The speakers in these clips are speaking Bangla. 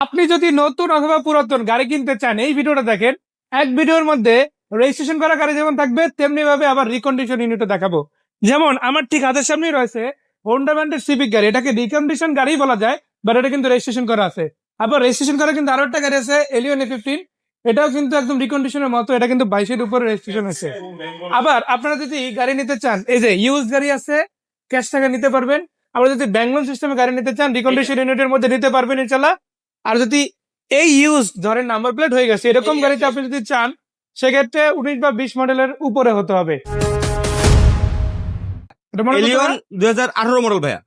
আপনি যদি নতুন অথবা পুরাতন গাড়ি কিনতে চান, এই ভিডিওটা দেখেন। এক ভিডিওর মধ্যে রেজিস্ট্রেশন করা গাড়ি যেমন থাকবে, তেমনি ভাবে আবার রিকন্ডিশন ইউনিটও দেখাবো। যেমন আমার ঠিক হাতের সামনেই রয়েছে হোন্ডা ব্র্যান্ডের সিভিক গাড়ি। এটাকে রিকন্ডিশন গাড়ি বলা যায় বাট এটা কিন্তু রেজিস্ট্রেশন করা আছে। আবার রেজিস্ট্রেশন করা কিন্তু আরও একটা গাড়ি আছে এলিয়ন এ ফিফটিন এটাও কিন্তু একদম রিকন্ডিশনের মতো, এটা কিন্তু বাইশের উপরে রেজিস্ট্রেশন আছে আবার আপনারা যদি গাড়ি নিতে চান, এই যে ইউজ গাড়ি আছে ক্যাশ টাকা নিতে পারবেন। আবার যদি লোন সিস্টেমে গাড়ি নিতে চান রিকন্ডিশন ইউনিটের মধ্যে নিতে পারবেন ইনশাল্লাহ আর যদি এই ইউজ ধরেন নাম্বার প্লেট হয়ে গেছে এরকম গাড়িতে আপনি যদি চান সেক্ষেত্রে উনিশ বা বিশ মডেলের উপরে হতে হবে। এলিয়ন দুই হাজার আঠারো মডেল ভাইয়া।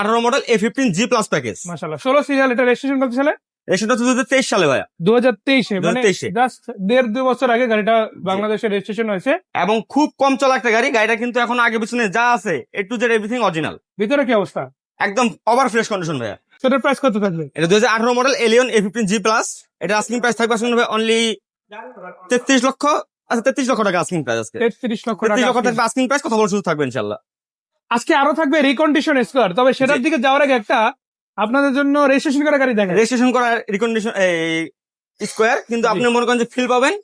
আঠারো model A fifteen G plus package মাসাল্লাহ ষোলো সিরিয়াল এটা রেজিস্ট্রেশন করতে সালে? সেটা দু হাজার তেইশ সালে ভাইয়া। দু হাজার তেইশে মানে জাস্ট দেড় দুই বছর আগে গাড়িটা বাংলাদেশে রেজিস্ট্রেশন হয়েছে। এবং খুব কম চলা একটা গাড়ি গাড়িটা কিন্তু এখন আগে পিছনে যা আছে A to Z everything original ভিতরে কি অবস্থা? একদম ওভার ফ্রেশ কন্ডিশন ভাইয়া। সেটার প্রাইস কত থাকবে? এটা দুই হাজার model Allion A fifteen G plus এটা আস্কিং প্রাইস থাকবে আসলে অনলি তেত্রিশ লক্ষ। আচ্ছা তেত্রিশ লক্ষ টাকা আস্কিং প্রাইস আজকে। তেত্রিশ লক্ষ তেত্রিশ লক্ষ টাকা থাকবে আস্কিং প্রাইস কথা থাকবে ইনশাল্লাহ। আজকে আরও থাকবে রিকন্ডিশন স্কোয়ার তবে সেটার দিকে যাওয়ার আগে একটা আপনাদের জন্য রেজিস্ট্রেশন করা গাড়ি দেখেন রেজিস্ট্রেশন করা রিকন্ডিশন স্কোয়ার কিন্তু আপনি মনে করেন যে ফিল পাবেন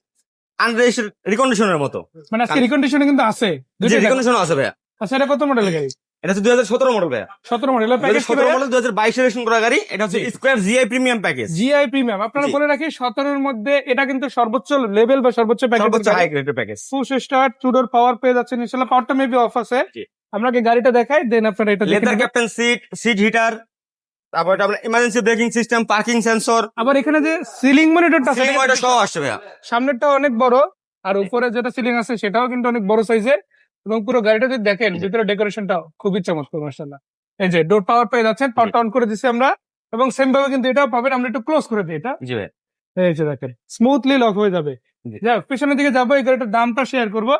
আনরেজিস্টার রিকন্ডিশনের মতো। মানে আজকে রিকন্ডিশনে কিন্তু আছে। রিকন্ডিশন আছে ভাইয়া। আচ্ছা এটা কত মডেলের গাড়ি? এটা হচ্ছে দুই হাজার সতেরো মডেল ভাইয়া। সতেরো মডেল প্যাকেজ সতেরো মডেল দুই হাজার বাইশে করা গাড়ি এটা হচ্ছে। Esquire Gi premium package Gi premium আপনারা বলে রাখি সতেরোর মধ্যে এটা কিন্তু সর্বোচ্চ লেভেল বা সর্বোচ্চ সর্বোচ্চ হাই গ্রেডের প্যাকেজ ফুস স্টার্ট টুডোর পাওয়ার পেয়ে যাচ্ছে ইনশাল্লাহ পাওয়ারটা মেবি অফ আছে। জি। আমরা কি গাড়িটা দেখাই দেন আপনারা এটা leather captain seat seat heater তারপর এটা আপনার emergency braking system parking sensor আবার এখানে যে সিলিং মনিটরটা আছে সিলিং ওইটা সহ আসছে ভাইয়া। সামনেরটা অনেক বড় আর উপরে যেটা সিলিং আছে সেটাও কিন্তু অনেক বড় সাইজের এবং পুরো গাড়িটা যদি দেখেন ভিতরে ডেকোরেশনটা খুবই চমৎকার মাসাল্লাহ এই যে ডোর পাওয়ার পেয়ে যাচ্ছেন পাওয়ারটা অন করে দিচ্ছি আমরা এবং সেম ভাবে কিন্তু এটাও পাবেন আমরা একটু ক্লোজ করে দিই এটা। জি ভাই। এই যে দেখেন স্মুথলি লক হয়ে যাবে। যাক পিছনের দিকে যাব এই গাড়িটার দামটা শেয়ার করব।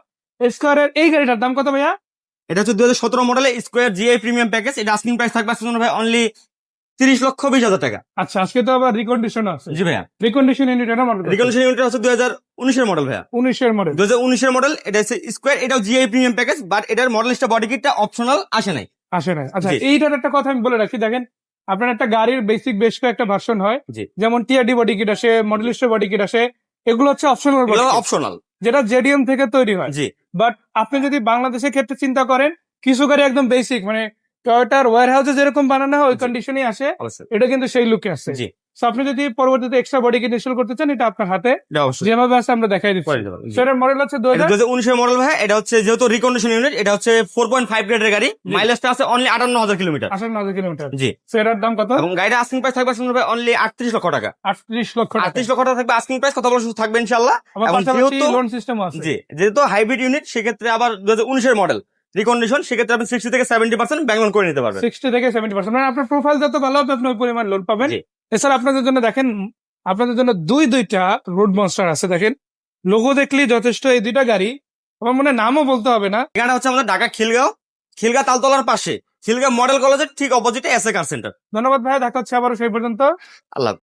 স্কোয়ারের এই গাড়িটার দাম কত ভাইয়া? এটা হচ্ছে দুই হাজার সতেরো মডেলের স্কোয়ার জিআই প্রিমিয়াম প্যাকেজ এটা আস্কিং প্রাইস থাকবে আসলে ভাই অনলি তিরিশ লক্ষ বিশ হাজার টাকা। আচ্ছা আজকে তো আবার রিকন্ডিশন আছে। জি ভাইয়া। রিকন্ডিশন ইউনিট এটা মডেল রিকন্ডিশন ইউনিট হচ্ছে দুই হাজার উনিশের মডেল ভাইয়া। উনিশের মডেল দুই হাজার উনিশের মডেল এটা হচ্ছে স্কোয়ার এটাও জিআই প্রিমিয়াম প্যাকেজ বাট এটার মডেল মডেলটা বডি কিটটা অপশনাল আসে নাই। আসে না আচ্ছা এইটার একটা কথা আমি বলে রাখি দেখেন আপনার একটা গাড়ির বেসিক বেশ কয়েকটা ভার্সন হয়। যেমন টিআরডি বডি কিট আসে মডেল মডেলিস্টের বডি কিট আসে এগুলো হচ্ছে অপশনাল অপশনাল যেটা জেডিএম থেকে তৈরি হয়। জি। বাট আপনি যদি বাংলাদেশের ক্ষেত্রে চিন্তা করেন কিছু গাড়ি একদম বেসিক মানে টয়োটার হাউসে যেরকম বানানো হয় ওই জি। কন্ডিশনে আসে। এটা কিন্তু সেই লুকে আসে। জি। আপনি যদি পরবর্তীতে এক্সট্রা বডি কিট ইনস্টল করতে চান এটা আপনার হাতে। যেভাবে আছে আমরা দেখাই দিচ্ছি। সেটার মডেল হচ্ছে দু হাজার উনিশের মডেল ভাই। এটা হচ্ছে যেহেতু রিকন্ডিশন ইউনিট এটা হচ্ছে ফোর পয়েন্ট ফাইভ গ্রেডের গাড়ি। মাইলেজটা আছে অনলি আটান্ন হাজার কিলোমিটার আসার নয় কিলোমিটার জি। সেটার দাম কত? এবং গাড়িটা আস্কিং প্রাইস থাকবে আসলে অনলি আটত্রিশ লক্ষ টাকা। আটত্রিশ লক্ষ আটত্রিশ লক্ষ টাকা থাকবে আস্কিং প্রাইস কথা বলে শুধু থাকবে ইনশাল্লাহ যেহেতু- লোন সিস্টেম আছে। জি যেহেতু হাইব্রিড ইউনিট সেক্ষেত্রে আবার দু হাজার উনিশের মডেল রিকন্ডিশন সেক্ষেত্রে আপনি সিক্সটি থেকে সেভেন্টি পার্সেন্ট ব্যাংক লোন করে নিতে পারবেন। সিক্সটি থেকে সেভেন্টি পার্সেন্ট মানে আপনার প্রোফাইল যত ভালো হবে আপনি ওই পরিমাণ লোন পাবেন। এছাড়া আপনাদের জন্য দেখেন আপনাদের জন্য দুই দুইটা রোড মনস্টার আছে দেখেন। লোগো দেখলেই যথেষ্ট এই দুইটা গাড়ি। আমার মনে নামও বলতে হবে না। এখানে হচ্ছে আমাদের ঢাকা খিলগাঁও খিলগাঁও তালতলার পাশে। খিলগাঁও মডেল কলেজের ঠিক অপোজিটে এস এ কার সেন্টার ধন্যবাদ ভাই দেখা হচ্ছে আবার সেই পর্যন্ত। আল্লাহ।